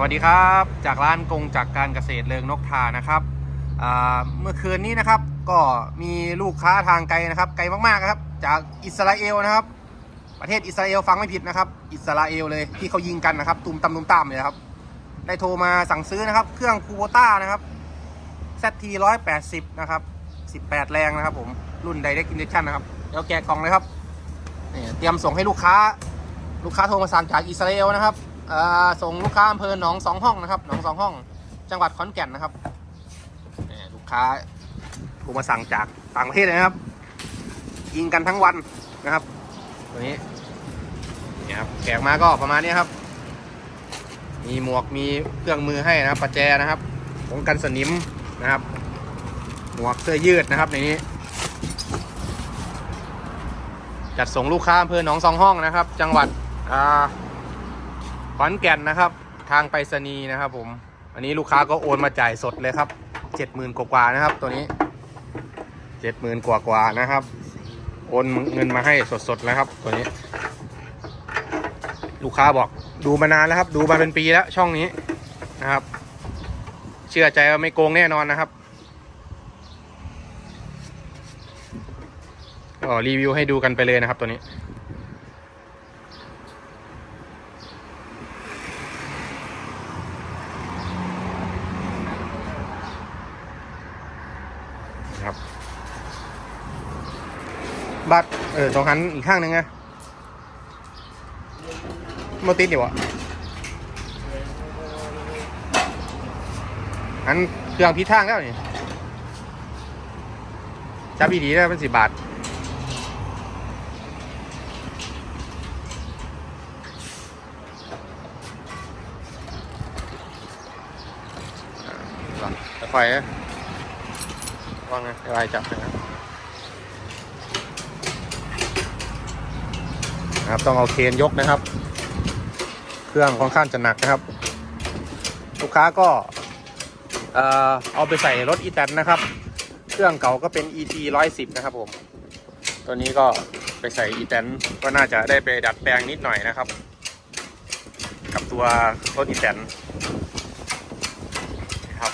สวัสดีครับ จากร้านกงจากการเกษตรเริงนกทานะครับเมื่อคืนนี้นะครับก็มีลูกค้าทางไกลนะครับไกลมากๆครับ จากอิสราเอลนะครับ ประเทศอิสราเอลฟังไม่ผิดนะครับ อิสราเอลเลยที่เขายิงกันนะครับ ตุมตำตุมตามเลยครับ ได้โทรมาสั่งซื้อนะครับ เครื่องคูโบต้านะครับ ZT 180 นะครับ 18 แรงนะครับผมรุ่น Direct Injection นะครับเดี๋ยวแกะกล่องเลยครับนี่เตรียมส่งให้ลูกค้าลูกค้าโทรมาสั่งจากอิสราเอลนะครับ ส่งลูกค้าอำเภอหนองสองห้องนะครับหนองสองห้อง จังหวัดขอนแก่นนะครับลูกค้าโทรมาสั่งจากต่างประเทศเลยนะครับ ยิงกันทั้งวันนะครับ ตัวนี้นี่ครับแขกมาก็ประมาณนี้ครับ มีหมวกมีเครื่องมือให้นะครับประแจนะครับป้องกันสนิมนะครับ หมวกเสื้อยืดนะครับในนี้ จัดส่งลูกค้าอำเภอหนองสองห้องนะครับ จังหวัดอ่า ขอนแก่นนะครับ ทางไปรษณีย์นะครับ ผม อันนี้ลูกค้าก็โอนมาจ่ายสดเลยครับเจ็ดหมื่นกว่านะครับ ตัวนี้เจ็ดหมื่นกว่าๆนะครับ โอนเงินมาให้สดๆแล้วครับ ตัวนี้ ลูกค้าบอกดูมานานแล้วครับ ดูมาเป็นปีแล้วช่องนี้นะครับ เชื่อใจว่าไม่โกงแน่นอนนะครับก็รีวิวให้ดูกันไปเลยนะครับตัวนี้ นะครับ บัตรเออสองหันอีกข้างหนึ่งไงโมติดอยู่อะอันเครื่องพิดทางแล้วนี่จับอีดีได้เป็นสิบบาทอ่าค่อยๆนะว่างไงเดี๋ยวไอ้จับนะครับ นะครับ ต้องเอาเคนยกนะครับ เครื่องค่อนข้างจะหนักนะครับ ลูกค้าก็เอ่อเอาไปใส่รถอีแตนนะครับ เครื่องเก่าก็เป็น ET 110 นะครับผม ตัวนี้ก็ไปใส่อีแตนก็น่าจะได้ไปดัดแปลงนิดหน่อยนะครับ กับตัวรถอีแตนครับ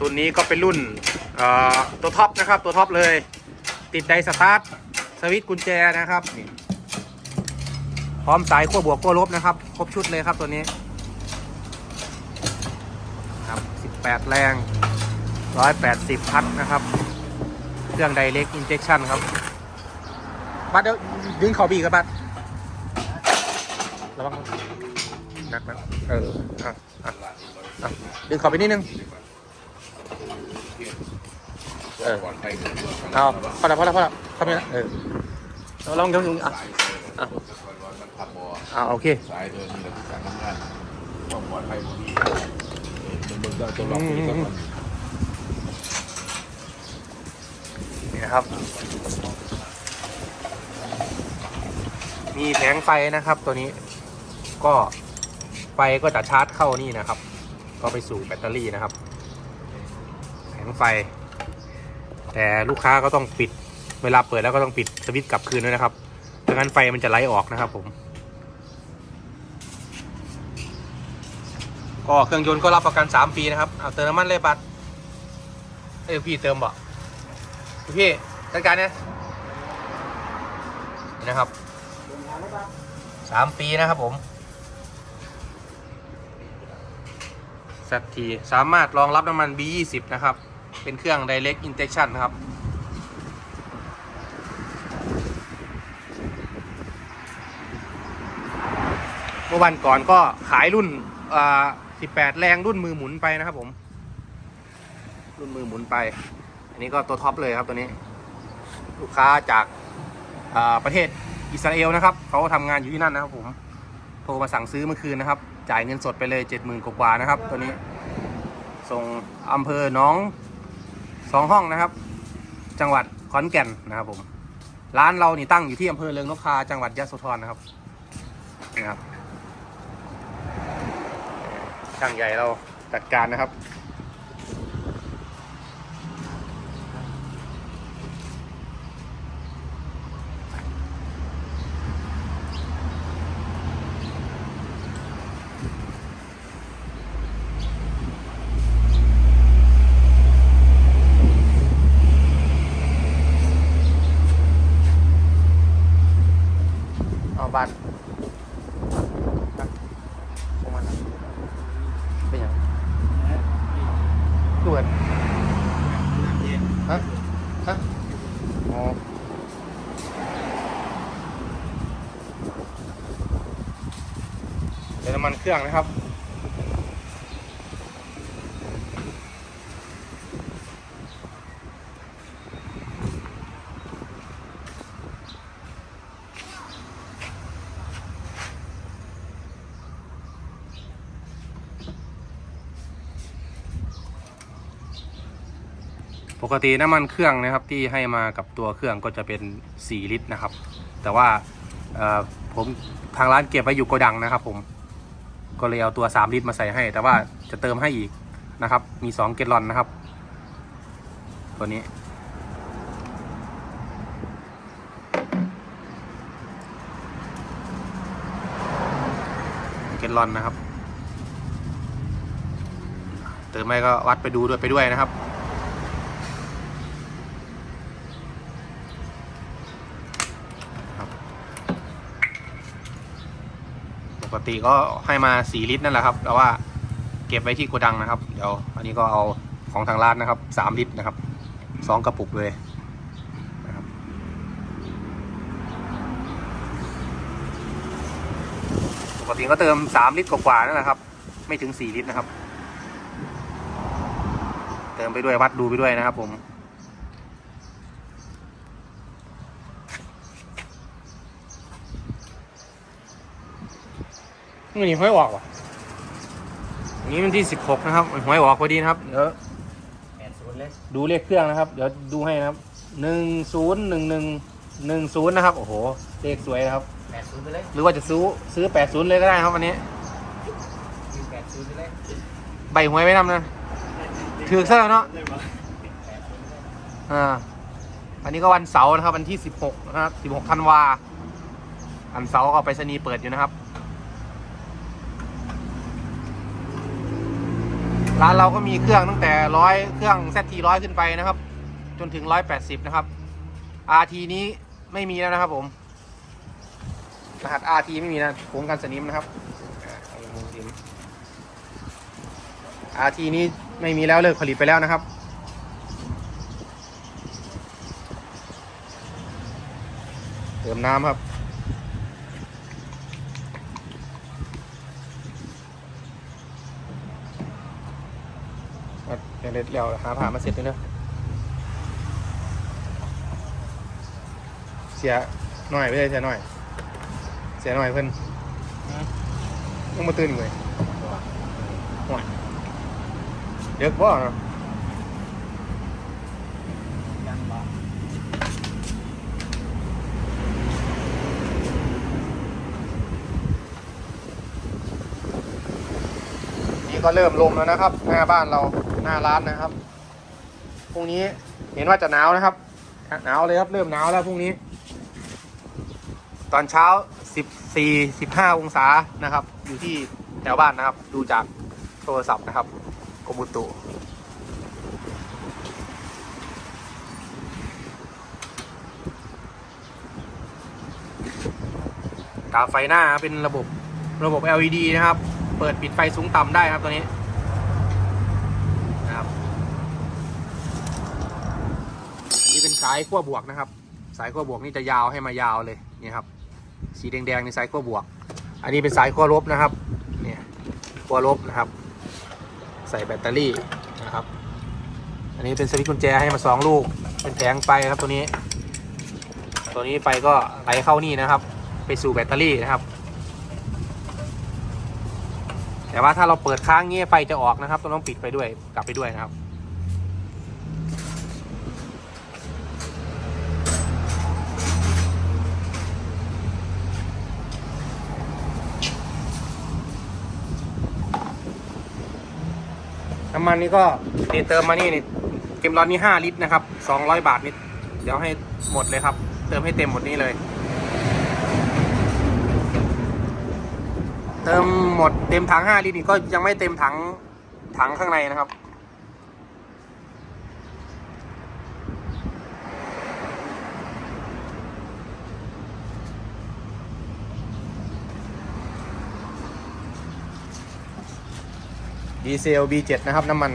รุ่นนี้ก็เป็นรุ่นเอ่อตัวท็อปนะครับ ตัวท็อปเลย ติดไดสตาร์ทสวิตช์กุญแจนะครับนี่พร้อมสายขั้วบวกขั้วลบนะครับ ครบชุดเลยครับตัวนี้ครับ 18 แรง 180 พัดนะครับ เครื่องไดเ c กอินเจ t ชันครับ บัตรเดี๋ยวดึงขอบีกับบัตรระวังหนักนะเอออะอะอะดึงขอไปนิดนึง เออปลอดภัยเอาพอแล้วพอแล้วพอแล้วเข้าไปแล้วเออเราลองยกยกอะอะมันขับบ่ออ่าโอเคสายตัวนี้เราสั่งทำงานความปลอดภัยบ่มีมันเบิ่งได้ตัวล็อกนี้ก็มันนี่นะครับ มีแผงไฟนะครับตัวนี้ ก็ไฟก็จะชาร์จเข้านี่นะครับ ก็ไปสู่แบตเตอรี่นะครับแผงไฟ แต่ลูกค้าก็ต้องปิด เวลาเปิดแล้วก็ต้องปิดสวิตช์กลับคืนด้วยนะครับไม่งั้นไฟมันจะไหลออกนะครับ ผม ก็เครื่องยนต์ก็รับประกัน 3 ปีนะครับเอาเติมน้ำมันเลยบัตรเอ้ยพี่เติมบ่พี่จัดการเนี่ยนี่นะครับสามปีนะครับผมสักทีสามารถรองรับน้ำมัน B20 นะครับ เป็นเครื่อง Direct Injection นะครับ เมื่อวันก่อนก็ขายรุ่น18 แรงรุ่นมือหมุนไปนะครับผม รุ่นมือหมุนไป อันนี้ก็ตัวท็อปเลยครับตัวนี้ ลูกค้าจากาประเทศอิสราเอลนะครับ เขาทำงานอยู่ที่นั่นนะครับผมโทรมาสั่งซื้อเมื่อคืนนะครับ จ่ายเงินสดไปเลยเจ็ดหมื่นกว่านะครับ ตัวนี้ส่งอำเภอหนอง สองห้องนะครับ จังหวัดขอนแก่นนะครับผม ร้านเรานี่ตั้งอยู่ที่อำเภอเรืองนกทาจังหวัดยะโสธรนะครับนะครับช่างใหญ่เราจัดการนะครับานครับของมันอะเป็นยังด่วนฮะฮะอ๋อเดี๋ยว น้ำมันเครื่องนะครับ ปกติน้ำมันเครื่องนะครับที่ให้มากับตัวเครื่องก็จะเป็น 4 ลิตรนะครับ แต่ว่าผมทางร้านเก็บไว้อยู่โกดังนะครับผม ก็เลยเอาตัว 3 ลิตรมาใส่ให้ แต่ว่าจะเติมให้อีกนะครับ มี 2 เกลลอนนะครับ ตัวนี้ เกลลอนนะครับ เติมไม่ก็วัดไปดูด้วยไปด้วยนะครับ ปกติก็ให้มา 4 ลิตรนั่นแหละครับ แต่ว่าเก็บไว้ที่โกดังนะครับ เดี๋ยวอันนี้ก็เอาของทางร้านนะครับ 3 ลิตรนะครับ 2 กระปุกเลยนะครับ ปกติก็เติม 3 ลิตรกว่าๆนั่นแหละครับ ไม่ถึง 4 ลิตรนะครับ เติมไปด้วยวัดดูไปด้วยนะครับผม นี่หวยออกว่ะอันนี้มันที่สิบหกนะครับหวยออกพอดีนะครับ เดี๋ยวแปดศูนย์เลยดูเลขเครื่องนะครับ เดี๋ยวดูให้นะครับหนึ่งศูนย์หนึ่งหนึ่งหนึ่งศูนย์นะครับ โอ้โห เลขสวยนะครับแปดศูนย์ไปเลย หรือว่าจะซื้อซื้อแปดศูนย์เลยก็ได้ครับวันนี้ยิงแปดศูนย์ไปเลย ใบหวยไว้นำนะถือซะแล้วเนาะแปดศูนย์ไปเลยอ่าอันนี้ก็วันเสาร์นะครับ วันที่สิบหกนะครับสิบหกธันวาอันเสาร์ก็ไปรษณีย์เปิดอยู่นะครับ ร้านเราก็มีเครื่องตั้งแต่ร้อยเครื่อง ZT ร้อยขึ้นไปนะครับ จนถึงร้อยแปดสิบนะครับ RT นี้ไม่มีแล้วนะครับผม รหัส RT ไม่มีนะโค้งกันสนิมนะครับอาเอาโค้งสนิม RT นี้ไม่มีแล้วเลิกผลิตไปแล้วนะครับเติมน้ำครับ เอาเดี๋ยวเดี๋ยวหาผ่ามาเสร็จเลยเนอะเสียหน่อยไม่ได้เสียหน่อย เสียหน่อยเพิ่นต้องมาตื่นอีกเลยห่วยเด็กบ่เนาะ ยังบอก นี่ ก็เริ่มลมแล้วนะครับ หน้าบ้านเราหน้าร้านนะครับพรุ่งนี้เห็นว่าจะหนาวนะครับหนาวเลยครับเริ่มหนาวแล้วพรุ่งนี้ ตอนเช้า 14 15 องศานะครับ อยู่ที่แถวบ้านนะครับ ดูจากโทรศัพท์นะครับกรมอุตุกาไฟหน้าเป็นระบบระบบ LED นะครับ เปิดปิดไฟสูงต่ำได้ครับตัวนี้นะครับนนี้เป็นสายขั้วบวกนะครับ สายขั้วบวกนี่จะยาวให้มายาวเลยนี่ครับ สีแดงๆนี่สายขั้วบวก อันนี้เป็นสายขั้วลบนะครับเนี่ยขั้วลบนะครับ ใส่แบตเตอรี่นะครับ อันนี้เป็นสวิตช์กุญแจให้มาสองลูก เป็นแผงไฟครับตัวนี้ ตัวนี้ไฟก็ไหลเข้านี่นะครับ ไปสู่แบตเตอรี่นะครับ แต่ว่าถ้าเราเปิดค้างเงี้ยไฟจะออกนะครับต้องปิดไปด้วยกลับไปด้วยนะครับ น้ำมันนี่ก็นี่เติมมานี่นี่เกมร้อนนี่ห้าลิตรนะครับสองร้อยบาทนี่เดี๋ยวให้หมดเลยครับ เติมให้เต็มหมดนี่เลย ติมหมดเต็มถัง5ลิตรก็ยังไม่เต็มถังถังข้างในนะครับ ดีเซล B7 นะครับน้ำมัน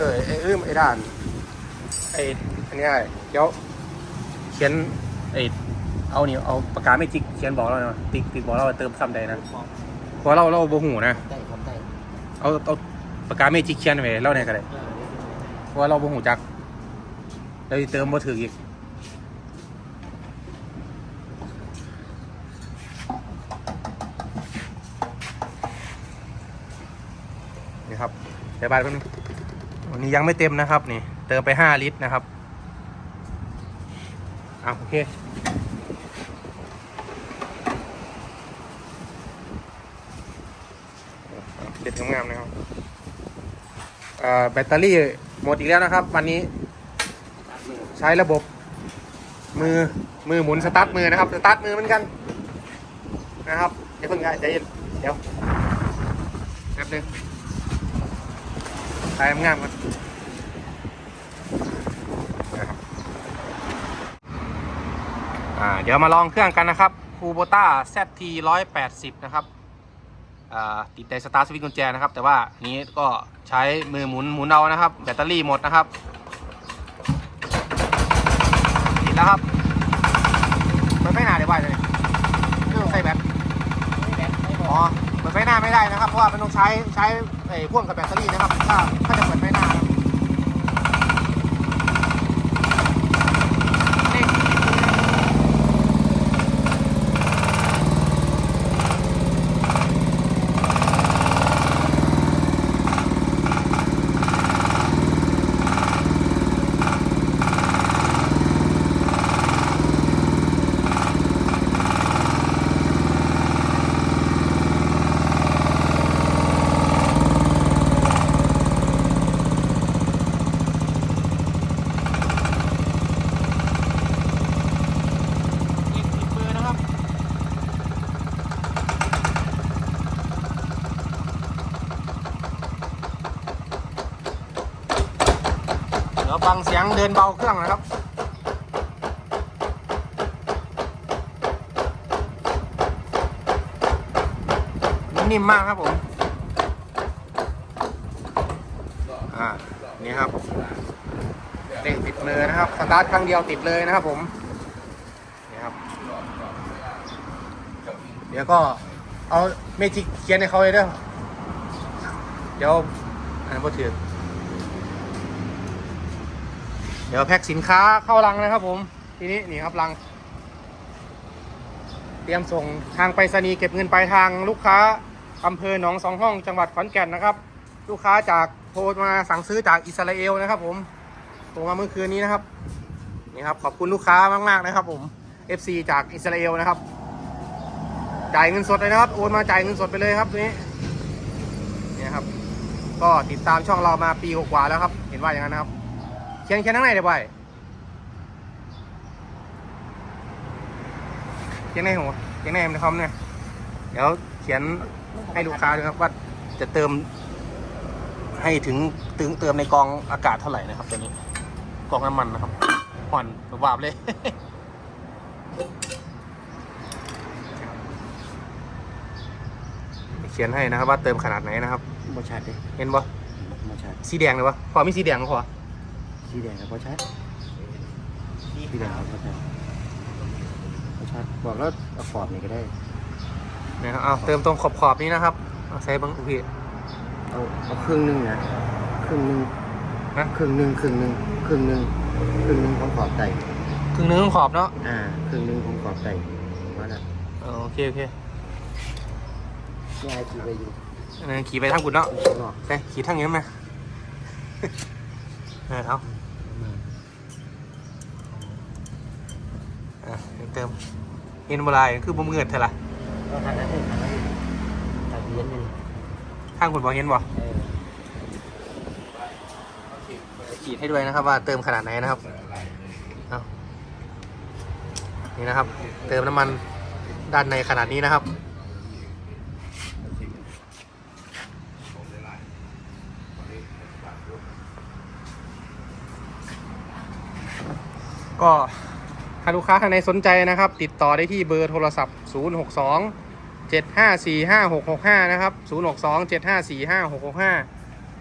เออไอ้อื้มไอ้ด่านไอ้อันนี้ไอ้เดี๋ยวเขียนไอ้เอานี่เอาปากกาไม่จิกเขียนบอกเราเนาะติ๊กติ๊กบอกเราว่าเติมซ้ำใดนะเพราะเราเราโบหูนะได้ทำได้เอาเอาปากกาไม่จิกเขียนไว้เล่าในกันเลยเออเพราะว่าเราโบหูจักเราสิเติมบ่ถืออีกนี่ครับเดี๋ยวบาทกันง วันนี้ยังไม่เต็มนะครับนี่ เติมไปห้าลิตรนะครับอะโอเค เด็ดงามๆนะครับเอ่อแบตเตอรี่หมดอีกแล้วนะครับ วันนี้ใช้ระบบมือมือหมุนสตาร์ทมือนะครับสตาร์ทมือเหมือนกันนะครับเดี๋ยวเพิ่งใจเย็นเดี๋ยวแป๊บนึง ถ่ายงามๆกันนะครับเดี๋ยวมาลองเครื่องกันนะครับคูโบต้า ZT 180 นะครับติดในสตาร์ทสวิตช์กุญแจนะครับ แต่ว่านี้ก็ใช้มือหมุนหมุนเอานะครับ แบตเตอรี่หมดนะครับ ติดแล้วครับเปิดไฟหน้าเดี๋ยวไปเลยไม่ต้องใส่แบต แบตไม่พ อ๋ อ อเปิด ไม่ได้นะครับ เพราะว่ามันต้องใช้ใช้ไอ้พ่วงกับแบตเตอรี่นะครับ ถ้าถ้าจะเปิดไฟหน้านะครับนี่อีกติดมือนะครับ เดี๋ยวฟังเสียงเดินเบาเครื่องนะครับนิ่มมากครับผมอ่านี่ครับเร่งติดมือนะครับสตาร์ทครั้งเดียวติดเลยนะครับผมนี่ครับ เดี๋ยวก็เอาเมจิกเขียนให้เขาเลยเด้อเดี๋ยวอันนั้นพอถือ เดี๋ยวแพ็คสินค้าเข้ารังนะครับผม ทีนี้นี่ครับรัง เตรียมส่งทางไปรษณีย์เก็บเงินปลายทางลูกค้าอำเภอหนองสองห้องจังหวัดขอนแก่นนะครับ ลูกค้าจากโทรมาสั่งซื้อจากอิสราเอลนะครับ ผมโทรมาเมื่อคืนนี้นะครับนี่ครับขอบคุณลูกค้ามากๆนะครับ ผม FC จากอิสราเอลนะครับ จ่ายเงินสดเลยนะครับโอนมาจ่ายเงินสดไปเลยครับนี้เนี่ยครับ ก็ติดตามช่องเรามาปีกว่าแล้วครับ เห็นว่าอย่างนั้นนะครับ ขียนเขียนข้างในเดี๋ยวไปเขียนในหัวเขียนในในคอมเนี่ยเดี๋ยวเขียนให้ลูกค้าดูครับว่าจะเติม ให้ถึงตึงเติมในกองอากาศเท่าไหร่นะครับตัวนี้กองน้ำมันนะครับผ่อนบาบๆเลยเขียนให้นะครับว่าเติมขนาดไหนนะครับบ่ชัดดิเห็นปะบ่ชัดสีแดงเลยวะพอมีสีแดงก็พอ สีแดงกับบ่ชัดสีแดงกับบ่ชัดบ่ชัดบอกแล้วเอาขอบนี่ก็ได้นะครับเอาเติมตรงขอบขอบๆนี้นะครับเอาใช้บังอุพี่เอาเอาครึ่งหนึงนะครึ่งหนึงนะครึ่งหนึงครึ่งหนึงครึ่งหนึงครึ่งหนึงของขอบไตครึ่งหนึงของขอบเนาะอ่าครึ่งหนึงของขอบไตมาละเออโอเคโอเคนี่ไอ้ที่ไปอยู่อันนั้นขี่ไปทางกุดเนาะข้างนอกใช่ขี่ทางนี้ไหมเออเอาอะ เติมเห็นบลายคือบ่มืดเท่าไหร่ก็ทางนั้นเองทางนั้นทางเรียนนี่ทางคุณบอกเห็นบ่เออขีดให้ด้วยนะครับว่าเติมขนาดไหนนะครับเอานี่นะครับ เติมน้ำมันด้านในขนาดนี้นะครับก็ ลูกค้าท่านใดสนใจนะครับ ติดต่อได้ที่เบอร์โทรศัพท์ 0627545665 นะครับ 062 7545 665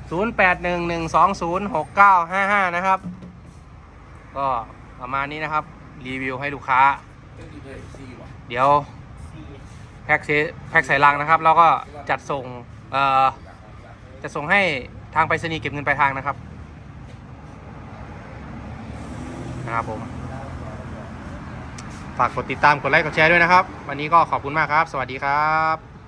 0811206955 นะครับ ก็ประมาณนี้นะครับ รีวิวให้ลูกค้า เดี๋ยวแพ็กเซแพ็กใส่ลังนะครับ แล้วก็จัดส่งเอ่อจะส่งให้ทางไปรษณีย์เก็บเงินปลายทางนะครับ นะครับผม ฝากกดติดตามกดไลค์กดแชร์ด้วยนะครับ วันนี้ก็ขอบคุณมากครับ สวัสดีครับ